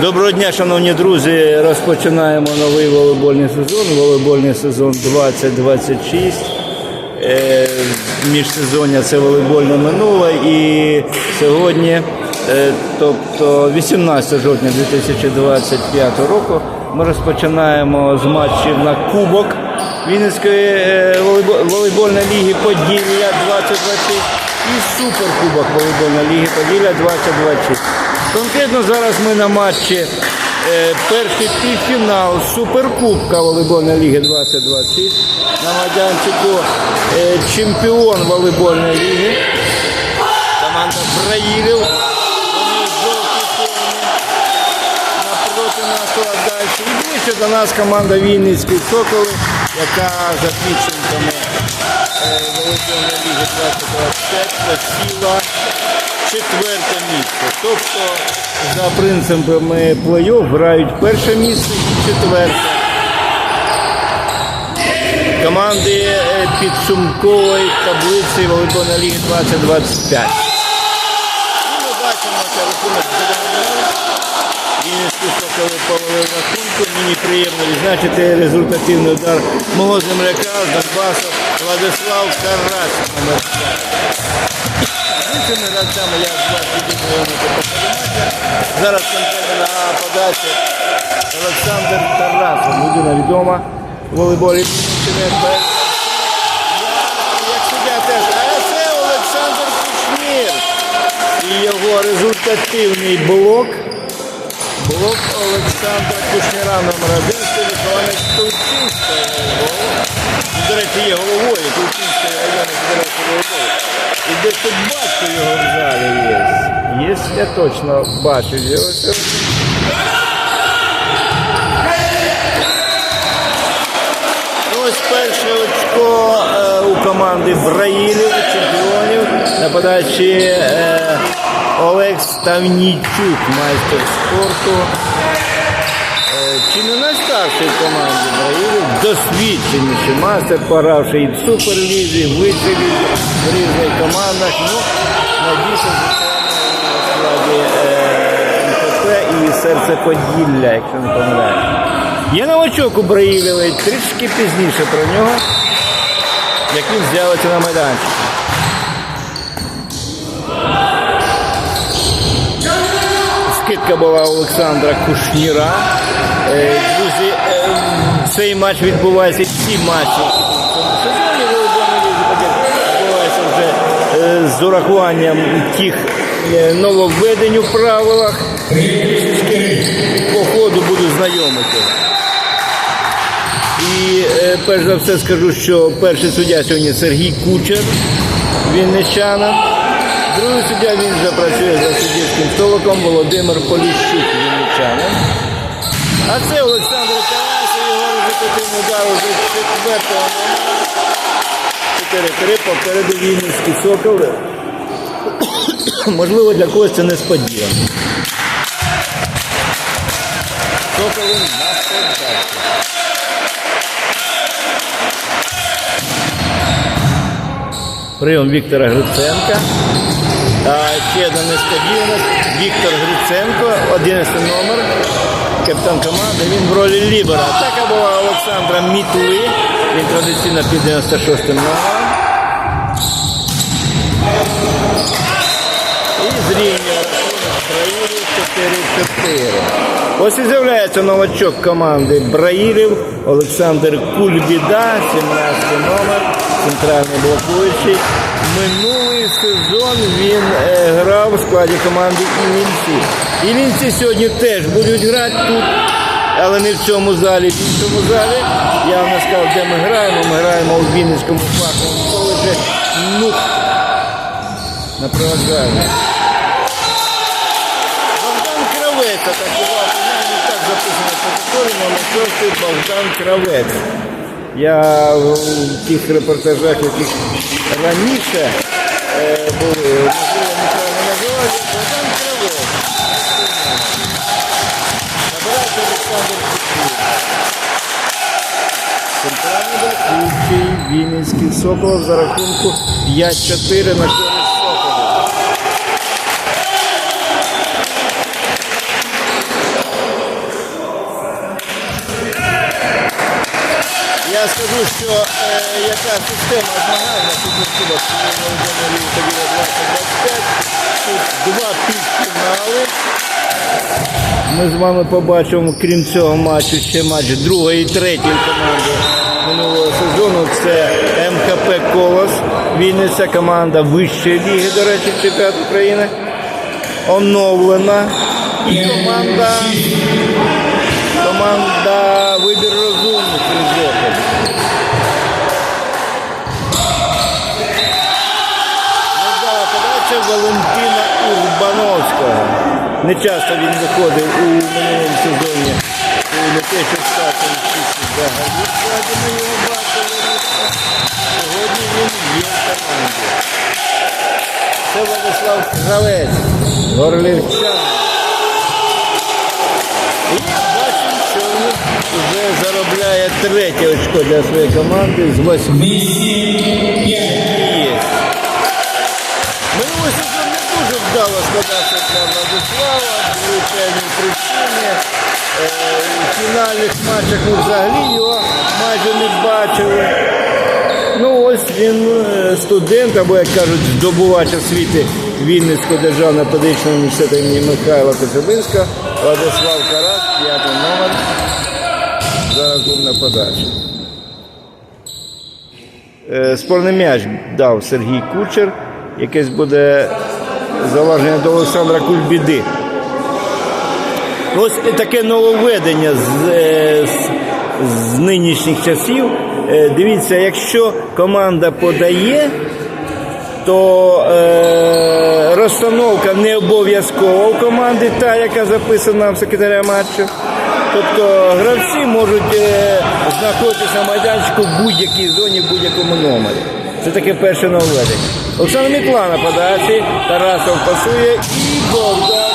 Доброго дня, шановні друзі. Розпочинаємо новий волейбольний сезон. Волейбольний сезон 2026. Е, Міжсезоння це волейбольне минуле. І сьогодні, е, тобто 18 жовтня 2025 року, ми розпочинаємо з матчів на Кубок Вінницької е, волейбо- волейбольної ліги Поділля 2026 і Суперкубок волейбольної ліги Поділля 2026. Конкретно зараз ми на матчі е, перший півфінал Суперкубка волейбольної ліги 2026 на майданчику е, чемпіон волейбольної ліги. Команда Браїлів. Вони формі напроти нашого далі. І ближче до нас команда Вінницький Соколи, яка за підсумками е, волейбольної ліги 2025 посіла четверте місце. Тобто за принципами плей-офф грають перше місце і четверте. Команди е, підсумкової таблиці волейбольної ліги 2025. І ми бачимо, що рахунок. Вінницькі соколи повели рахунку. Мені приємно відзначити результативний удар мого земляка з Донбасу Владислав Карась. Номер 5. З гравцями я з. Зараз конкретно на подачі Олександр Тарасов. Людина відома в волейболі. І його результативний блок. Блок Олександра Кушніра номер один, це вихованець Тулчинського волейболу. До речі, є головою Тулчинської районної федерації волейболу. І тут батько його в залі є. Є, я точно бачив його. Ось перше очко е, у команди Браїлів, чемпіонів. На подачі е, Олег Ставнійчук, майстер спорту. Чи не найстарший в команді Браїлів, досвідченіший майстер, поравши і в суперлізі, в вищій лізі, в різних командах. Ну, найбільше складі е, МПП і серце Поділля, якщо не помиляюсь. Є новачок у Браїлєвої, трішки пізніше про нього, як він з'явиться на майданчику. Скидка була Олександра Кушніра. Е, Друзі, е, цей матч відбувається, всі матчі в цьому сезоні волейбольної ліги «Поділля» відбуваються вже е, з урахуванням тих нововведень у правилах. По ходу буду знайомити. І перш за все скажу, що перший суддя сьогодні Сергій Кучер, вінничанин. Другий суддя він вже працює за суддівським столиком Володимир Поліщук, вінничанин. А це Олександр Тарасов, його результативний удар уже четвертого номера. 4-3 попереду Вінницькі соколи. Можливо, для когось це несподівано. Соколи на подачі. Прийом Віктора Гриценка. А ще одна несподіваність. Віктор Гриценко, 11 номер, капітан команди. Він в ролі лібера. Атака була Олександра Мітли. Він традиційно під 96 номером. І зрівнює Браїлів 4-4. Ось і з'являється новачок команди Браїлів Олександр Кульбіда, 17 номер, центральний блокуючий. Минулий сезон він е, грав у складі команди Іллінці. Іллінці сьогодні теж будуть грати тут, але не в цьому залі, в іншому залі. Я вам сказав, де ми граємо. Ми граємо у Вінницькому фаховому коледжі НУК на. Богдан Кравець атакував. Не так записано протоколі, номер шостий Богдан Кравець. Я в тих репортажах, яких раніше е, були, Набирайте Олександр Кучур. Центральний блокуючий Вінницький Соколов за рахунку 5-4 на я скажу, що е, яка система змагання суперкубок волейбольної ліги поділя 2025. Тут два півфінали. Ми з вами побачимо, крім цього матчу, ще матч другої і третьої команди минулого сезону. Це МКП Колос. Вінниця команда вищої ліги, до речі, чемпіонат України. Оновлена. І команда. Команда вибір розумних результатів. Невдала подача Валентина Урбановського. Не часто він виходив у минулому сезоні. У що в взагалі ми його бачили. Сьогодні він є в команді. Це Владислав Кравець, горлівчан. І бачимо, що він вже заробляє третє очко для своєї команди з восьми. Вдало складався для Владислава, певні причини. Е, У фінальних матчах ми взагалі його майже не бачили. Ну ось він е, студент, або як кажуть, здобувач освіти Вінницького державного педагогічного університету імені Михайла Коцюбинського, Владислав Карас, п'ятий номер. Зараз був на подачі. Е, Спорний м'яч дав Сергій Кучер. Якесь буде залеження до Олександра Кульбіди. Ось таке нововведення з, е, з, з нинішніх часів. Е, Дивіться, якщо команда подає, то е, розстановка не обов'язкова у команди, та, яка записана в секретаря матчу. Тобто гравці можуть е, знаходитися на майданчику в будь-якій зоні, в будь-якому номері. Це таке перше нововведення. Олександр Мікла на подачі, Тарасов пасує і Богдан.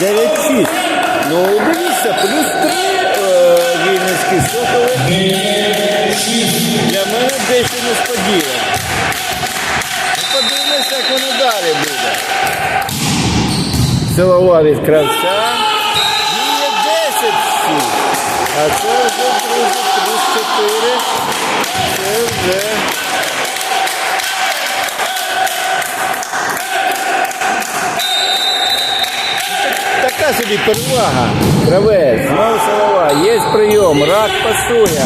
9-6. 9-6. Ну, дивіться, плюс 3 е, Вінницькі соколи. Для мене дещо несподівано. Ну, Подивимося, як воно далі буде. Силова від кравця. Діє 10 всі. А це вже, друзі, плюс 4. Це вже. Така собі перевага. Кравець, знову силова, є прийом, рак пасує.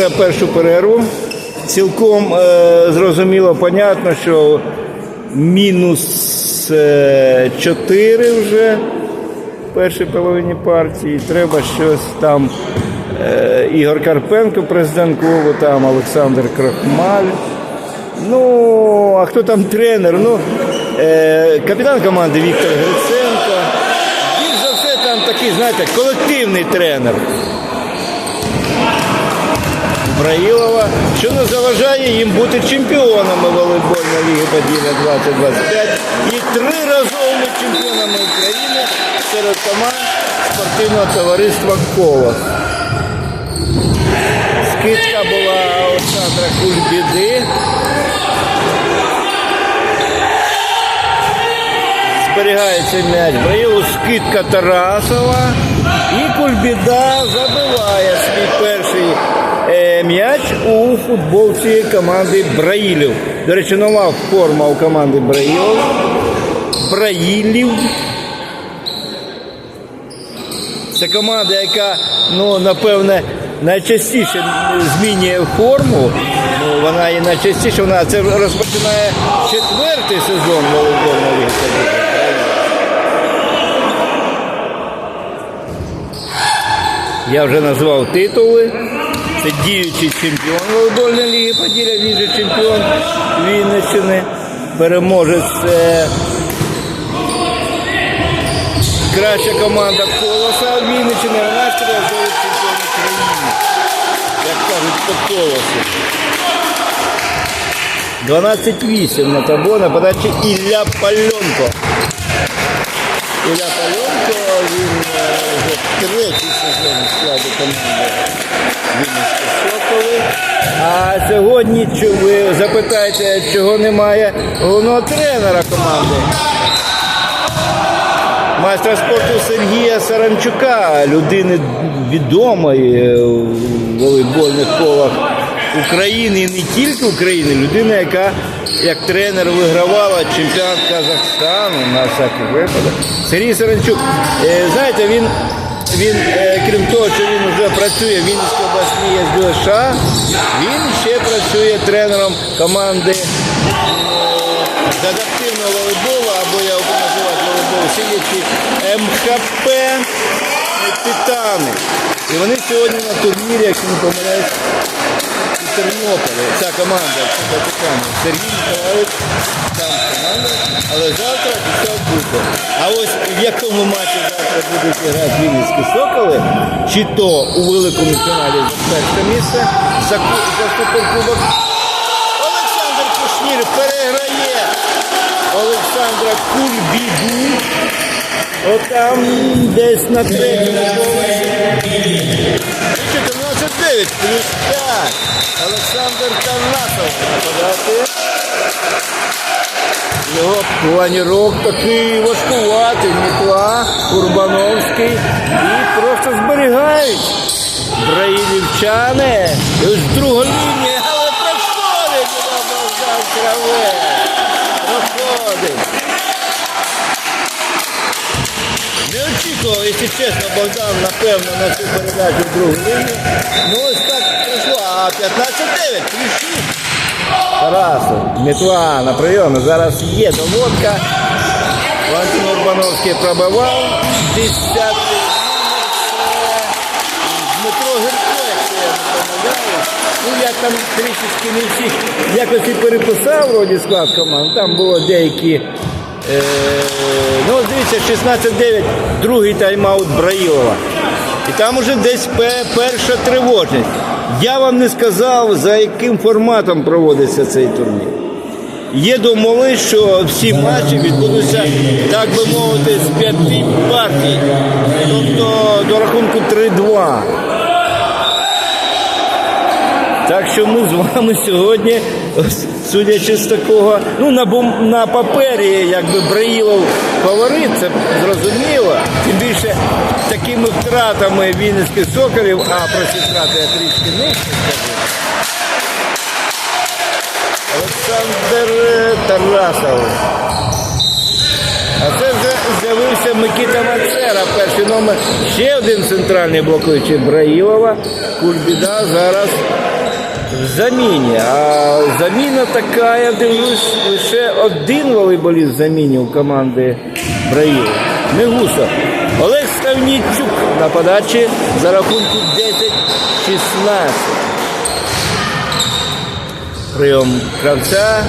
Бере першу перерву. Цілком е, зрозуміло, понятно, що мінус е, 4 вже в першій половині партії. Треба щось там. Е, Ігор Карпенко, президент клубу, там Олександр Крохмаль. Ну, а хто там тренер? Ну, е, капітан команди Віктор Гриценко. Більш за все там такий, знаєте, колективний тренер. Браїлова, що не заважає їм бути чемпіонами волейбольної ліги Поділля 2025 і триразовими чемпіонами України серед команд спортивного товариства Колос. Скидка була Олександра Кульбіди. Зберігається м'яч. Браїлу скидка Тарасова. І Кульбіда забиває свій перший м'яч у футболці команди Браїлів. До речі, нова форма у команди Браїлів. Браїлів. Це команда, яка, ну, напевне, найчастіше змінює форму. Ну, вона і найчастіше вона це розпочинає четвертий сезон волейбольної ліги. Я вже назвав титули. Це діючий чемпіон волейбольної ліги Поділля, він же чемпіон Вінниччини. Переможець е, краща команда Колоса Вінниччини, а наш триразовий чемпіон України. Як кажуть, по колосу. 12-8 на табло на подачі Ілля Пальонко. Ілля Пальонко, він е, вже третій сезон у складі команди Вінницькі Соколи. А сьогодні ви запитаєте, чого немає головного тренера команди. Майстра спорту Сергія Саранчука, людини відомої е, у волейбольних колах України і не тільки України, людина, яка як тренер вигравала чемпіонат Казахстану на всякий випадок. Сергій Саранчук, е, знаєте, він, він е, крім того, що він вже працює в Вінницькій обласній СДШ, він ще працює тренером команди з адаптивного волейболу, або я його називати волейбол сидячи МХП Титани. І вони сьогодні на турнірі, якщо не помиляюсь, у Тернополі. Ця команда. Сергій Миколаївич, там команда, але завтра обіцяв бути. А ось в якому матчі завтра будуть грати Вінницькі Соколи, чи то у великому фіналі перше місце, за, за суперкубок Олександр Кушнір переграє Олександра Кульбіду. Отам десь на третьому поверсі. 14-9 плюс 5. Олександр Тарнатов нападати. Його планірок такий важкуватий. Мітла, Урбановський. І просто зберігають. Браїлівчани. І ось друга лінія, але проходить вона Богдан Кравець. Проходить. Не очікував, якщо чесно, Богдан, напевно, на цю передачу в другу лінію. Ну ось так пройшло. А 15-9, плюс 6. Тарасу, Мітла на прийомі. Зараз є доводка. Валентин Урбановський пробивав. 10 номер. Дмитро помиляюсь. Ну, я там трішечки не всіх якось і переписав вроді склад команд. Там було деякі. Е, ну, дивіться, 16-9, другий тайм-аут Браїлова. І там уже десь перша тривожність. Я вам не сказав, за яким форматом проводиться цей турнір. Є домовленість, що всі матчі відбудуться, так би мовити, з п'яти партій. Тобто до рахунку 3-2. Так що ми з вами сьогодні, судячи з такого, ну на бум- на папері, якби Браїлов фаворит, це зрозуміло. Тим більше такими втратами Вінницьких соколів, а про ці втрати я трішки нижче скажу. Олександр е, Тарасов. А це вже з'явився Микита Мацера, перший номер. Ще один центральний блокуючий Браїлова. Кульбіда зараз в заміні. А заміна така, я дивлюсь, лише один волейболіст в заміні у команди Браїлова. Не гусо. Олег Ставнічук на подачі за рахунку 10-16. Прийом кравця.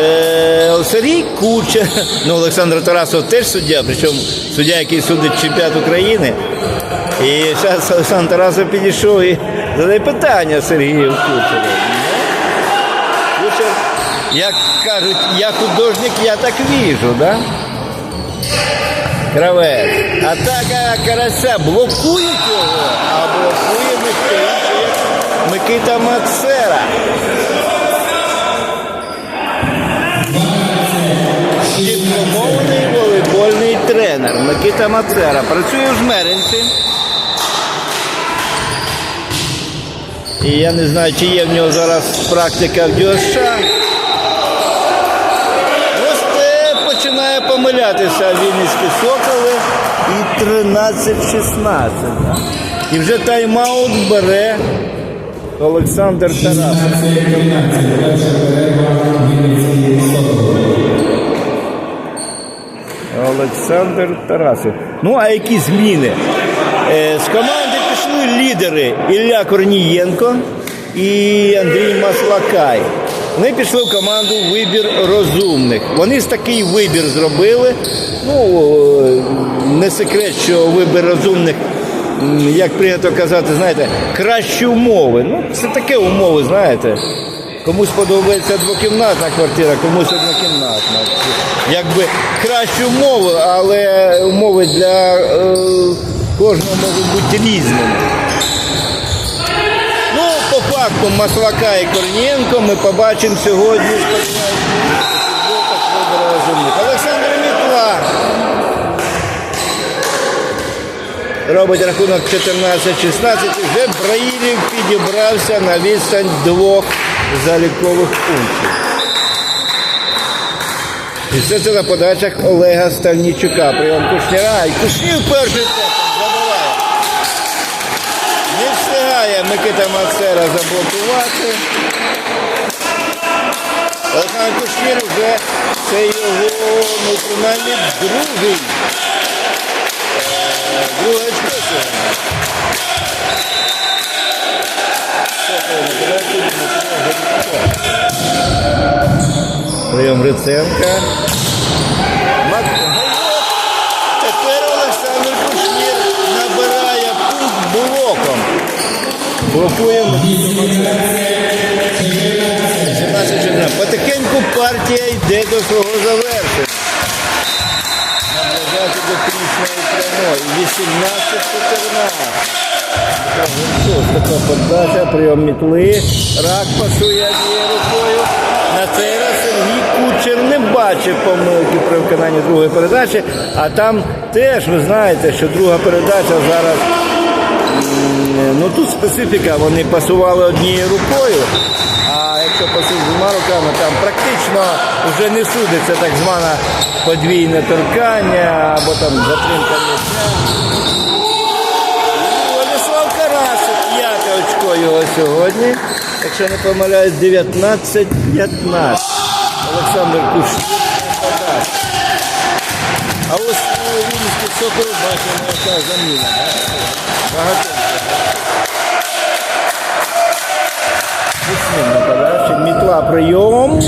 Е, Сергій Куча, ну Олександр Тарасов теж суддя, причому суддя, який судить чемпіонат України. І зараз Олександр Тарасов підійшов і задає питання Сергію Кучеру. Кучер, як кажуть, я художник, я так віжу, да? Кравець. Атака карася блокують його, а блокує Микита Мацера. Дипломований волейбольний тренер Микита Мацера. Працює в Жмеринці. І я не знаю, чи є в нього зараз практика в ДЮСШ. Ось починає помилятися Вінницькі соколи і 13-16. І вже тайм-аут бере Олександр Тарасов. Олександр Тарасов. Ну, а які зміни? Е, з команди пішли лідери Ілля Корнієнко і Андрій Маслакай. Вони пішли в команду вибір розумних. Вони ж такий вибір зробили. Ну, не секрет, що вибір розумних, як прийнято казати, знаєте, кращі умови. Ну, це таке умови, знаєте. Комусь подобається двокімнатна квартира, комусь однокімнатна. Якби кращі умови, але умови для е, кожного можуть бути різними. Ну, по факту Маслака і Корнієнко ми побачимо сьогодні. Олександр Мітла робить рахунок 14-16. Вже Браїлів підібрався на відстань двох залікових пунктів. І все це на подачах Олега Стальнічука. Прийом Кушніра. І Кушнір перший темпом забиває. Не встигає Микита Мацера заблокувати. Олександр Кушнір вже це його, ну, принаймні, другий. е, Друге очко сьогодні. Прийом Гриценка. Блокуємо. 17 Потихеньку партія йде до свого завершення. Наближати до крісної прямої. 18-14. Така подача, прийом мітли. Рак пасує однією рукою. На цей раз Сергій Кучер не бачив помилки при виконанні другої передачі, а там теж ви знаєте, що друга передача зараз ну тут специфіка, вони пасували однією рукою, а якщо пасують двома руками, там практично вже не судиться так зване подвійне торкання або там затримка м'яча. Ну, Владислав Карасик, п'яте очко його сьогодні. Якщо не помиляюсь, 19-15. Олександр подасть. А ось Вінницькій соколу бачимо, яка заміна. подачі. Мітла прийом.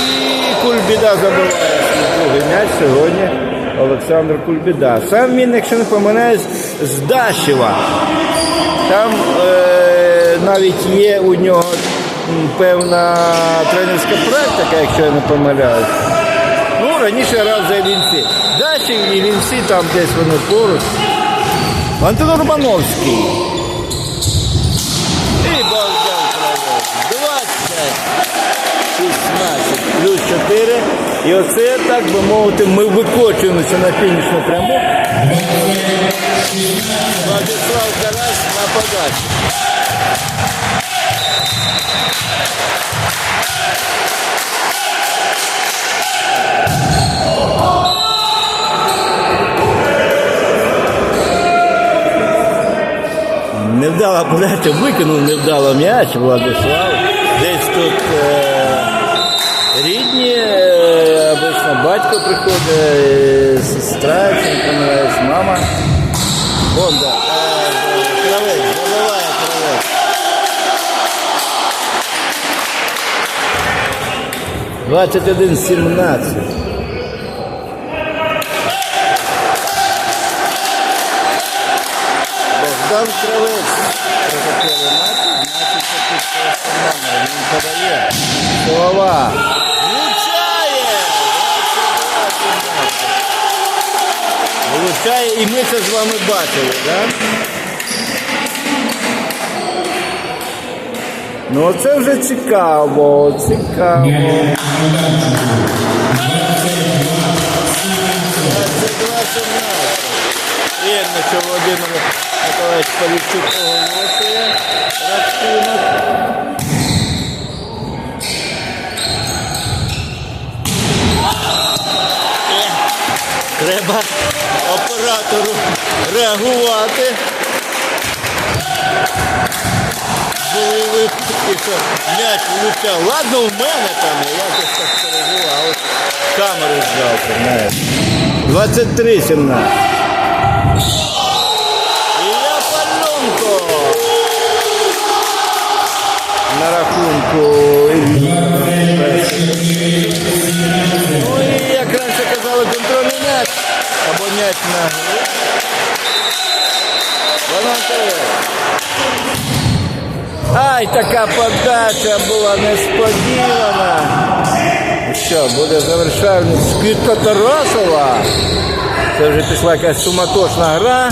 І Кульбіда забиває другий м'яч сьогодні. Олександр Кульбіда. Сам він, якщо не помиляюсь, з Дашева. Там е, навіть є у нього певна тренерська практика, якщо я не помиляюсь. Ну, раніше грав за Лінці. Дачів і Лінці там десь вони поруч. Антон Урбановський. І Богдан Кравець. 20, 16, плюс 4. І оце, так би мовити, ми викочуємося на фінішну пряму. Владислав Карась на подачі. Невдала подача, викинув невдало м'яч Владислав. Десь тут е, рідні, е, обично батько приходить, е, сестра, не помиляюсь, мама. Бонда, е, кравець, забиває кравець. 21-17. Богдан Кравець. Протоколи матчу, значить, що тут все нормально. Він. Влучає! Влучає, і ми це з вами бачили, так? Ну це вже цікаво, цікаво. 22-17. Що Володимир Миколаївич Поліщук оголошує рахунок. Треба оператору реагувати. Були випадки, що м'яч влучав. Ладно, у мене там, я якось так переживав. а от Камеру зжав, знаєш. 23-17. Ілля Пальонко. На рахунку. Або м'яч на гру. Вона А, Ай, така подача була несподівана. І Що, буде завершальний скидка Тарасова. Це вже пішла якась суматошна гра.